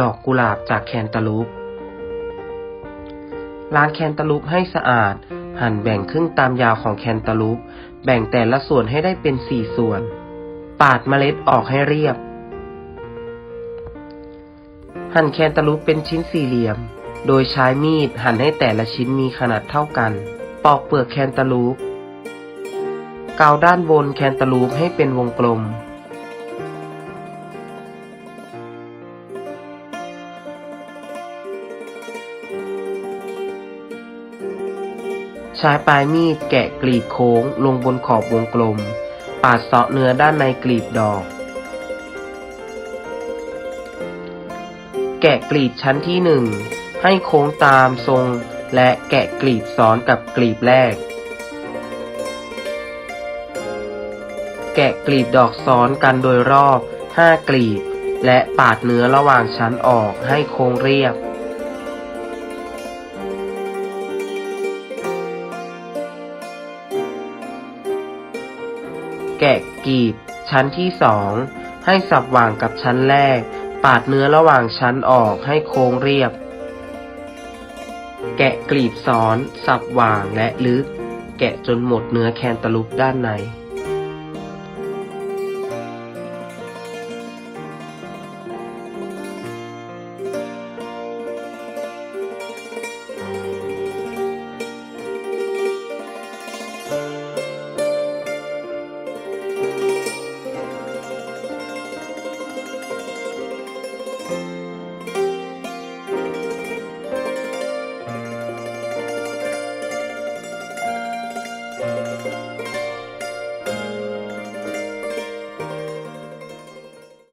ดอกกุหลาบจากแคนตาลูปล้างแคนตาลูปให้สะอาด หั่นแบ่งครึ่งตามยาวของแคนตาลูป แบ่งแต่ละส่วนให้ได้เป็นสี่ส่วน ปาดเมล็ดออกให้เรียบ หั่นแคนตาลูปเป็นชิ้นสี่เหลี่ยม โดยใช้มีดหั่นให้แต่ละชิ้นมีขนาดเท่ากัน ปอกเปลือกแคนตาลูป เกาด้านบนแคนตาลูปให้เป็นวงกลม ใช้ปลายมีดแกะกลีบโค้งลงบนขอบวงกลม ปาดเสาะเนื้อด้านในกลีบดอก แกะกลีบชั้นที่หนึ่งให้โค้งตามทรงและแกะกลีบซ้อนกับกลีบแรก แกะกลีบดอกซ้อนกันโดยรอบ 5 กลีบ และปาดเนื้อระหว่างชั้นออกให้โค้งเรียบ แกะกลีบ ชั้นที่สอง ให้สับหว่างกับชั้นแรก ปาดเนื้อระหว่างชั้นออกให้โค้งเรียบ แกะกลีบซ้อน สับหว่างและลึก แกะจนหมดเนื้อแคนตาลูปด้านใน